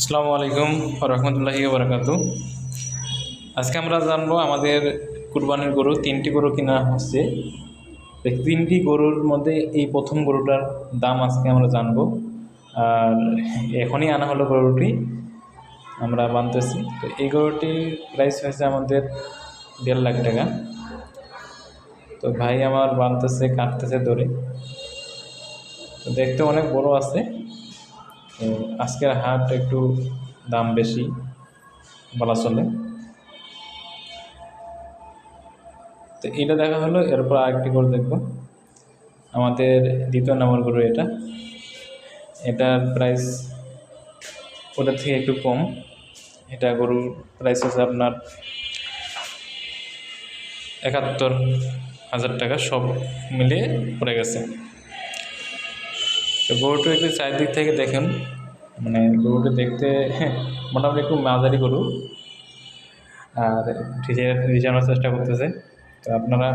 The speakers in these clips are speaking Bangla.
আসসালামু আলাইকুম রহমতুল্লাহি বারাকাত আজকে আমরা জানব আমাদের কুরবানির গরু, তিনটি গরু কিনা হচ্ছে। তিনটি গরুর মধ্যে এই প্রথম গরুটার দাম আজকে আমরা জানব। আর এখনই আনা হলো গরুটি, আমরা বানতেছি। তো এই গরুটির প্রাইস হয়েছে আমাদের দেড় লাখ টাকা। তো ভাই আমার বানতেছে, কাটতেছে তো দেখতে অনেক বড় আছে। তো আজকের হাট একটু দাম বেশি বলা চলে। তো এটা দেখা হলো, এরপর আরেকটি গরু দেখব। আমাদের দ্বিতীয় নম্বর গরু এটা। এটার প্রাইস ওটার থেকে একটু কম। এটা গরুর প্রাইস আছে আপনার একাত্তর হাজার টাকা, সব মিলিয়ে পড়ে গেছে। তো গরুটা একটু চারিদিক থেকে দেখেন। মানে গরুটা দেখতে মোটামুটি একটু মাঝারি গরু। আর রিজানোর চেষ্টা করতেছে। তো আপনারা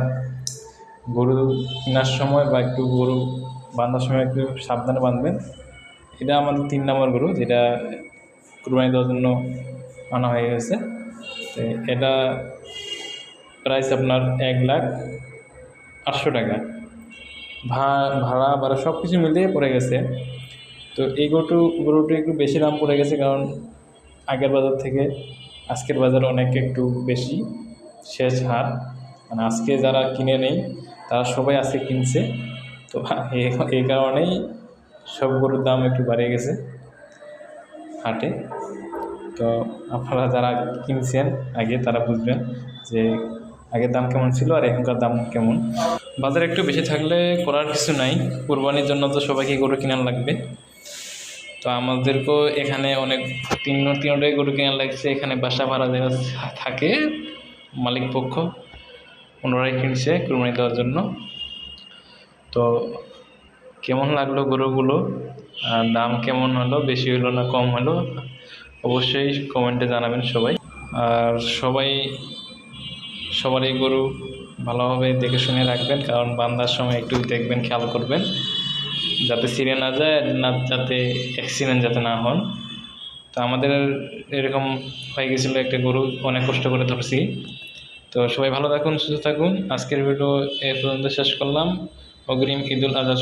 গরু কেনার সময় বা একটু গরু বাঁধার সময় একটু সাবধানে বাঁধবেন। এটা আমাদের তিন নম্বর গরু, যেটা কুরবানি দেওয়ার জন্য আনা হয়ে গেছে। তো এটা প্রাইস আপনার এক লাখ আটশো টাকা। ভাড়া ভাড়া সব কিছু মিলিয়ে পড়ে গেছে। তো এই গরুটু, গরুটি একটু বেশি দাম পড়ে গেছে কারণ আগের বাজার থেকে আজকের বাজার অনেক একটু বেশি শেষ হার। মানে আজকে যারা কিনে নেই, তারা সবাই আজকে কিনছে। তো এই কারণেই সব গরুর দাম একটু বেড়ে গেছে হাটে। তো আপনারা যারা কিনছেন, আগে তারা বুঝবেন যে আগের দাম কেমন ছিল আর এখনকার দাম কেমন। বাজার একটু বেশি থাকলে করার কিছু নাই। কোরবানির জন্য তো সবাইকে গরু কেনার লাগবে। তো আমাদেরকেও এখানে অনেক তিন তিনটাই গরু কেনার লাগছে। এখানে বাসা ভাড়া দেওয়া থাকে, মালিক পক্ষ, ওনারাই কিনছে কোরবানি দেওয়ার জন্য। তো কেমন লাগল গরুগুলো? দাম কেমন হলো? বেশি হলো না কম হলো? অবশ্যই কমেন্টে জানাবেন সবাই। আর সবাই সবারই গরু ভালোভাবে দেখে শুনে রাখবেন, কারণ বান্দার সময় একটু দেখবেন, খেয়াল করবেন। যাতে সিরে না যায়, না যাতে অ্যাক্সিডেন্ট যাতে না হন। তো আমাদের এরকম হয়ে গেছিল একটা গরু, অনেক কষ্ট করে ধরছি। তো সবাই ভালো থাকুন, সুস্থ থাকুন। আজকের ভিডিও এ পর্যন্ত শেষ করলাম। অগ্রিম ঈদুল আজহা